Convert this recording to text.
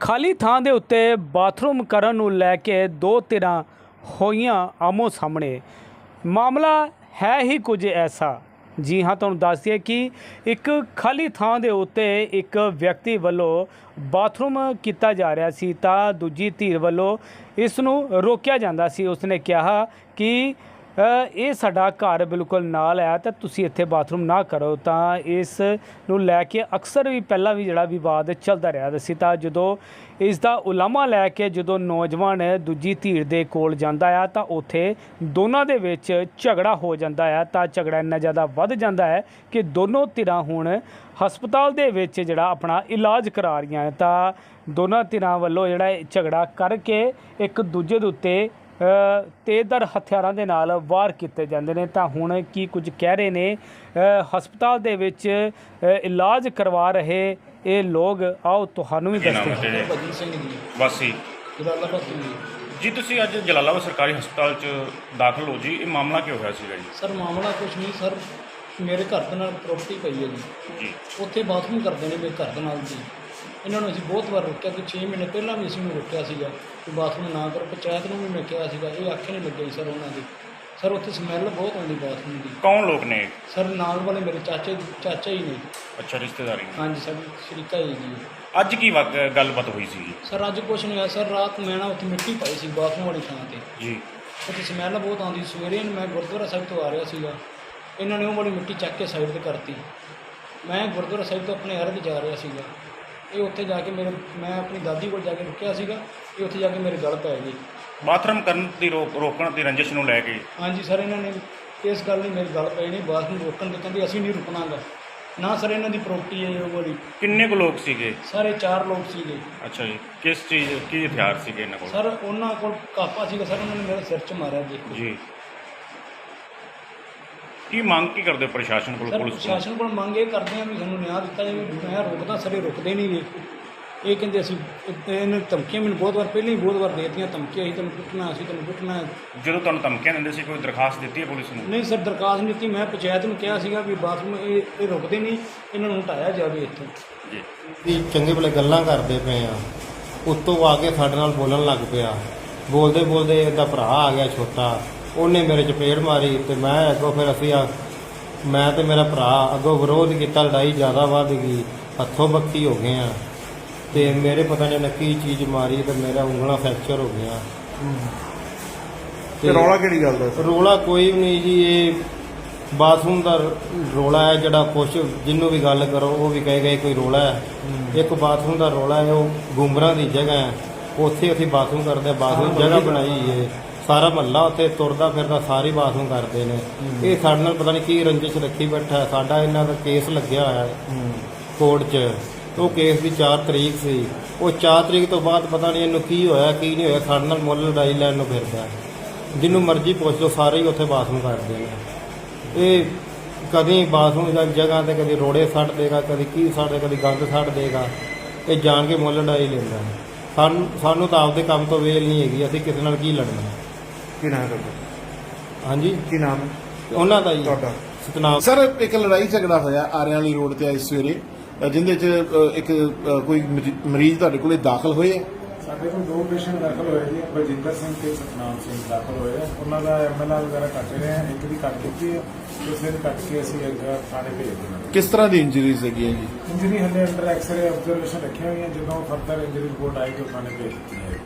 ਖਾਲੀ ਥਾਂ ਦੇ ਉੱਤੇ ਬਾਥਰੂਮ ਕਰਨ ਨੂੰ ਲੈ ਕੇ ਦੋ ਧਿਰਾਂ ਹੋਈਆਂ ਆਮੋ ਸਾਹਮਣੇ। ਮਾਮਲਾ ਹੈ ਹੀ ਕੁਝ ਐਸਾ। ਜੀ ਹਾਂ, ਤੁਹਾਨੂੰ ਦੱਸ ਦਈਏ ਕਿ ਇੱਕ ਖਾਲੀ ਥਾਂ ਦੇ ਉੱਤੇ ਇੱਕ ਵਿਅਕਤੀ ਵੱਲੋਂ ਬਾਥਰੂਮ ਕੀਤਾ ਜਾ ਰਿਹਾ ਸੀ ਤਾਂ ਦੂਜੀ ਧਿਰ ਵੱਲੋਂ ਇਸ ਨੂੰ ਰੋਕਿਆ ਜਾਂਦਾ ਸੀ। ਉਸਨੇ ਕਿਹਾ ਕਿ ਇਹ ਸਾਡਾ ਘਰ ਬਿਲਕੁਲ ਨਾਲ ਹੈ ਤਾਂ ਤੁਸੀਂ ਇੱਥੇ ਬਾਥਰੂਮ ਨਾ ਕਰੋ ਤਾਂ ਇਸ ਨੂੰ ਲੈ ਕੇ ਅਕਸਰ ਵੀ ਪਹਿਲਾਂ ਵੀ ਜਿਹੜਾ ਵਿਵਾਦ ਚੱਲਦਾ ਰਿਹਾ ਸੀ ਤਾਂ ਜਦੋਂ ਇਸ ਦਾ ਉਲਾਮਾ ਲੈ ਕੇ ਜਦੋਂ ਨੌਜਵਾਨ ਦੂਜੀ ਧੀਰ ਦੇ ਕੋਲ ਜਾਂਦਾ ਆ ਤਾਂ ਉੱਥੇ ਦੋਨਾਂ ਦੇ ਵਿੱਚ ਝਗੜਾ ਹੋ ਜਾਂਦਾ ਆ ਤਾਂ ਝਗੜਾ ਇੰਨਾ ਜ਼ਿਆਦਾ ਵੱਧ ਜਾਂਦਾ ਹੈ ਕਿ ਦੋਨੋਂ ਧਿਰਾਂ ਹੁਣ ਹਸਪਤਾਲ ਦੇ ਵਿੱਚ ਜਿਹੜਾ ਆਪਣਾ ਇਲਾਜ ਕਰਾ ਰਹੀਆਂ ਤਾਂ ਦੋਨਾਂ ਧਿਰਾਂ ਵੱਲੋਂ ਜਿਹੜਾ ਝਗੜਾ ਕਰਕੇ ਇੱਕ ਦੂਜੇ ਦੇ ਉੱਤੇ ਤੇਜ਼ਧਾਰ ਹਥਿਆਰਾਂ ਦੇ ਨਾਲ ਵਾਰ ਕੀਤੇ ਜਾਂਦੇ ਨੇ। ਤਾਂ ਹੁਣ ਕੀ ਕੁਝ ਕਹਿ ਰਹੇ ਨੇ? ਹਸਪਤਾਲ ਦੇ ਵਿੱਚ ਇਲਾਜ ਕਰਵਾ ਰਹੇ ਇਹ ਲੋਕ। ਆਓ ਤੁਹਾਨੂੰ ਵੀ ਦੱਸਦੇ ਹੈ। ਭਜਨ ਸਿੰਘ ਜੀ। ਵਾਸੀ। ਜਲਾਲਾਬਾਦ ਤੋਂ ਜੀ। ਜੀ ਤੁਸੀਂ ਅੱਜ ਜਲਾਲਾਬਾਦ ਸਰਕਾਰੀ ਹਸਪਤਾਲ 'ਚ ਦਾਖਲ ਹੋ ਜੀ। ਇਹ ਮਾਮਲਾ ਕੀ ਹੋਇਆ ਸੀਗਾ ਜੀ? ਸਰ ਮਾਮਲਾ ਕੁਝ ਨਹੀਂ ਸਰ। ਮੇਰੇ ਘਰ ਦੇ ਨਾਲ ਪ੍ਰੋਪਰਟੀ ਪਈ ਹੈ ਜੀ। ਜੀ। ਉੱਥੇ ਬਾਥਰੂਮ ਕਰਦੇ ਨੇ ਮੇਰੇ ਘਰ ਦੇ ਨਾਲ ਜੀ। ਇਹਨਾਂ ਨੂੰ ਅਸੀਂ ਬਹੁਤ ਵਾਰ ਰੋਕਿਆ ਕਿ 6 ਮਹੀਨੇ ਪਹਿਲਾਂ ਵੀ ਅਸੀਂ ਨੂੰ ਰੋਕਿਆ ਸੀਗਾ ਕਿ ਬਾਥਰੂਮ ਨਾ ਕਰੋ ਪੰਚਾਇਤ ਨੂੰ ਵੀ ਮੈਂ ਕਿਹਾ ਸੀਗਾ ਇਹ ਆਖੇ ਨਹੀਂ ਲੱਗੇ ਸਰ ਉਹਨਾਂ ਦੀ। ਸਰ ਉੱਥੇ ਸਮੈਲ ਬਹੁਤ ਆਉਂਦੀ ਬਾਥਰੂਮ ਦੀ। ਕੌਣ ਲੋਕ ਨੇ? ਸਰ ਨਾਲ ਵਾਲੇ ਮੇਰੇ ਚਾਚੇ ਚਾਚਾ ਹੀ ਨੇ। ਅੱਛਾ ਰਿਸ਼ਤੇਦਾਰੀ। ਹਾਂਜੀ ਸਰ ਸ਼ਰੀਕਾ ਹੀ ਜੀ ਅੱਜ ਕੀ ਵਕ- ਗੱਲਬਾਤ ਹੋਈ ਸੀ? ਸਰ ਅੱਜ ਕੁਛ ਨਹੀਂ ਹੋਇਆ। ਸਰ ਰਾਤ ਮੈਂ ਨਾ ਉੱਥੇ ਮਿੱਟੀ ਪਾਈ ਸੀ ਬਾਥਰੂਮ ਵਾਲੀ ਥਾਂ ਤੇ। ਜੀ। ਉੱਥੇ ਸਮੈਲ ਬਹੁਤ ਆਉਂਦੀ। ਸਵੇਰੇ ਨੂੰ ਮੈਂ ਗੁਰਦੁਆਰਾ ਸਾਹਿਬ ਤੋਂ ਆ ਰਿਹਾ ਸੀਗਾ। ਇਹਨਾਂ ਨੇ ਉਹ ਵਾਲੀ ਮਿੱਟੀ ਚੱਕ ਕੇ ਸਾਈਡ ਤੇ ਕਰਤੀ। ਮੈਂ ਗੁਰਦੁਆਰਾ ਸਾਹਿਬ ਤੋਂ ਆਪਣੇ ਅਰਗ ਜਾ ਰਿਹਾ ਸੀਗਾ। ਇਹ ਉੱਥੇ ਜਾ ਕੇ ਮੇਰੇ ਮੈਂ ਆਪਣੀ ਦਾਦੀ ਕੋਲ ਜਾ ਕੇ ਰੁਕਿਆ ਸੀਗਾ। ਇਹ ਉੱਥੇ ਜਾ ਕੇ ਮੇਰੇ ਗਲ ਪੈ ਗਈ ਬਾਥਰੂਮ ਕਰਨ ਦੀ ਰੋਕ ਰੋਕਣ ਦੀ ਰੰਜਿਸ਼ ਨੂੰ ਲੈ ਕੇ। ਹਾਂਜੀ ਸਰ ਇਹਨਾਂ ਨੇ ਇਸ ਗੱਲ ਲਈ ਮੇਰੇ ਗਲ ਪਏ ਨੂੰ। ਰੋਕਣ ਦੇ ਕਹਿੰਦੇ ਅਸੀਂ ਨਹੀਂ ਰੁਕਣਾਗਾ ਨਾ ਸਰ ਇਹਨਾਂ ਦੀ ਪ੍ਰੋਪਰਟੀ ਹੈ ਉਹ ਵਾਲੀ। ਕਿੰਨੇ ਕੁ ਲੋਕ ਸੀਗੇ? ਸਾਰੇ ਚਾਰ ਲੋਕ ਸੀਗੇ। ਅੱਛਾ ਜੀ। ਕਿਸ ਚੀਜ਼ ਕੀ ਹਥਿਆਰ ਸੀਗੇ ਇਹਨਾਂ ਕੋਲ? ਸਰ ਉਹਨਾਂ ਕੋਲ ਕਾਪਾ ਸੀਗਾ। ਸਰ ਉਹਨਾਂ ਨੇ ਮੇਰੇ ਸਿਰ 'ਚ ਮਾਰਿਆ ਦੇਖੋ ਜੀ। ਕੀ ਮੰਗ ਕੀ ਕਰਦੇ ਹੋ ਪ੍ਰਸ਼ਾਸਨ ਕੋਲ ਸਰ ਪੁਲਿਸ ਕੋਲ? ਪ੍ਰਸ਼ਾਸਨ ਕੋਲ ਮੰਗ ਇਹ ਕਰਦੇ ਆ ਵੀ ਸਾਨੂੰ ਨਿਆਂ ਦਿੱਤਾ ਜਾਵੇ। ਮੈਂ ਰੋਕਦਾ ਸਾਰੇ ਰੁਕਦੇ ਨਹੀਂ ਗੇ ਇਹ ਕਹਿੰਦੇ ਅਸੀਂ ਇਹਨੇ ਧਮਕੀਆਂ ਮੈਨੂੰ ਬਹੁਤ ਵਾਰ ਪਹਿਲਾਂ ਹੀ ਬਹੁਤ ਵਾਰ ਦੇ ਦਿੱਤੀਆਂ। ਧਮਕੀਆਂ ਅਸੀਂ ਤੈਨੂੰ ਕੁੱਟਣਾ ਅਸੀਂ ਤੈਨੂੰ ਕੁੱਟਣਾ ਜਦੋਂ ਤੁਹਾਨੂੰ ਧਮਕੀਆਂ ਦਿੰਦੇ ਸੀ ਕੋਈ ਦਰਖਾਸਤ ਦਿੱਤੀ ਹੈ ਪੁਲਿਸ ਨੂੰ? ਨਹੀਂ ਸਰ ਦਰਖਾਸਤ ਨਹੀਂ ਦਿੱਤੀ। ਮੈਂ ਪੰਚਾਇਤ ਨੂੰ ਕਿਹਾ ਸੀਗਾ ਵੀ ਬਾਥਰੂਮ ਇਹ ਇਹ ਰੁਕਦੇ ਨਹੀਂ। ਇਹਨਾਂ ਨੂੰ ਹਟਾਇਆ ਜਾਵੇ ਇੱਥੋਂ। ਜੀ। ਵੀ ਚੰਗੇ ਭਲੇ ਗੱਲਾਂ ਕਰਦੇ ਪਏ ਆ। ਉੱਤੋਂ ਆ ਕੇ ਸਾਡੇ ਨਾਲ ਬੋਲਣ ਲੱਗ ਪਿਆ। ਬੋਲਦੇ ਬੋਲਦੇ ਇਹਦਾ ਭਰਾ ਆ ਗਿਆ ਛੋਟਾ। ਉਹਨੇ ਮੇਰੇ ਚਪੇੜ ਮਾਰੀ ਤੇ ਮੈਂ ਅੱਗੋਂ ਫਿਰ ਅਸੀਂ ਆ ਮੈਂ ਤੇ ਮੇਰਾ ਭਰਾ ਅੱਗੋਂ ਵਿਰੋਧ ਕੀਤਾ ਲੜਾਈ ਜ਼ਿਆਦਾ ਵੱਧ ਗਈ ਹੱਥੋਂ ਬੱਕੀ ਹੋ ਗਏ ਆ ਤੇ ਮੇਰੇ ਪਤਾ ਨਹੀਂ ਉਹਨੇ ਕੀ ਚੀਜ਼ ਮਾਰੀ ਤੇ ਮੇਰਾ ਉਂਗਲਾਂ ਫ੍ਰੈਕਚਰ ਹੋ ਗਿਆ ਤੇ ਰੌਲਾ ਕਿਹੜੀ ਗੱਲ ਦਾ? ਰੋਲਾ ਕੋਈ ਵੀ ਨਹੀਂ ਜੀ ਇਹ ਬਾਥਰੂਮ ਦਾ ਰੋਲਾ ਹੈ ਜਿਹੜਾ ਕੁਛ ਜਿੰਨੂੰ ਵੀ ਗੱਲ ਕਰੋ ਉਹ ਵੀ ਕਹੇਗਾ ਕੋਈ ਰੋਲਾ ਹੈ। ਇੱਕ ਬਾਥਰੂਮ ਦਾ ਰੋਲਾ ਹੈ ਉਹ ਗੁੰਬਰਾਂ ਦੀ ਜਗ੍ਹਾ ਹੈ। ਉੱਥੇ ਅਸੀਂ ਬਾਥਰੂਮ ਕਰਦੇ ਬਾਥਰੂਮ ਜਗ੍ਹਾ ਬਣਾਈ ਹੈ। ਸਾਰਾ ਮਹੱਲਾ ਉੱਥੇ ਤੁਰਦਾ ਫਿਰਦਾ ਸਾਰੇ ਬਾਥਰੂਮ ਕਰਦੇ ਨੇ। ਇਹ ਸਾਡੇ ਨਾਲ ਪਤਾ ਨਹੀਂ ਕੀ ਰੰਜਿਸ਼ ਰੱਖੀ ਬੈਠਾ। ਸਾਡਾ ਇਹਨਾਂ ਦਾ ਕੇਸ ਲੱਗਿਆ ਹੋਇਆ ਹੈ ਕੋਰਟ 'ਚ। ਉਹ ਕੇਸ ਦੀ 4 ਤਰੀਕ ਸੀ। ਉਹ 4 ਤਰੀਕ ਤੋਂ ਬਾਅਦ ਪਤਾ ਨਹੀਂ ਇਹਨੂੰ ਕੀ ਹੋਇਆ ਕੀ ਨਹੀਂ ਹੋਇਆ। ਸਾਡੇ ਨਾਲ ਮੁੱਲ ਲੜਾਈ ਲੈਣ ਨੂੰ ਫਿਰਦਾ ਹੈ। ਜਿਹਨੂੰ ਮਰਜ਼ੀ ਪੁੱਛ ਲਓ ਸਾਰੇ ਹੀ ਉੱਥੇ ਬਾਥਰੂਮ ਕਰਦੇ ਨੇ। ਇਹ ਕਦੀ ਬਾਥਰੂਮ ਦੀ ਜਗ੍ਹਾ ਤੇ ਕਦੀ ਰੋੜੇ ਛੱਡ ਦੇਗਾ ਕਦੀ ਕੀ ਛੱਡ ਕਦੀ ਗੰਦ ਛੱਡ ਦੇਗਾ ਇਹ ਜਾਣ ਕੇ ਮੁੱਲ ਲੜਾਈ ਲੈਂਦਾ। ਸਾਨੂੰ ਸਾਨੂੰ ਤਾਂ ਆਪਦੇ ਕੰਮ ਤੋਂ ਵੇਲ ਨਹੀਂ ਹੈਗੀ ਅਸੀਂ ਕਿਸੇ ਨਾਲ ਕੀ ਲੜਨਾ। ਕੀ ਨਾਮ ਹੈ ਤੁਹਾਡਾ? ਹਾਂਜੀ। ਕੀ ਨਾਮ? ਹੈ ਉਹਨਾਂ ਦਾ ਹੀ ਤੁਹਾਡਾ। ਸਤਨਾਮ। ਸਰ ਇੱਕ ਲੜਾਈ ਝਗੜਾ ਹੋਇਆ ਆਰਿਆਂ ਵਾਲੀ ਰੋਡ ਤੇ ਅੱਜ ਸਵੇਰੇ ਅ, ਜਿਹਦੇ ਚ ਅ, ਇੱਕ ਅ, ਕੋਈ ਮਰੀ- ਮਰੀਜ਼ ਤੁਹਾਡੇ ਕੋਲੇ ਦਾਖਲ ਹੋਏ ਸਾਡੇ ਕੋਲ ਦੋ ਪੇਸ਼ੈਂਟ ਦਾਖਲ ਹੋਏ ਜੀ ਬਲਜਿੰਦਰ ਸਿੰਘ ਤੇ ਸਤਨਾਮ ਸਿੰਘ ਦਾਖਲ ਹੋਏ ਆ। ਉਹਨਾਂ ਦਾ ਐਮਐਲਆਰ ਵਗੈਰਾ ਕੱਟ ਰਹੇ ਆ ਇੱਕ ਦੀ ਕੱਟ ਦਿੱਤੀ ਹੈ ਦੂਸਰੇ ਦੀ ਕੱਟ ਕੇ ਅਸੀਂ ਅੱਗੇ ਥਾਣੇ ਭੇਜ ਦੇਣਾ ਕਿਸ ਤਰ੍ਹਾਂ ਦੀ ਇੰਜਰੀਜ਼ ਹੈਗੀਆਂ ਜੀ? ਇੰਜਰੀ ਹਲੇ ਅੰਡਰ ਐਕਸਰੇ ਆਬਜ਼ਰਵੇਸ਼ਨ ਰੱਖੀਆਂ ਹੋਈਆਂ ਜਦੋਂ ਫਰਦਰ ਇੰਜਰੀ ਰਿਪੋਰਟ ਆਏਗੀ ਉਹ ਥਾਣੇ ਭੇਜ ਦਿੱਤੀ ਹੈ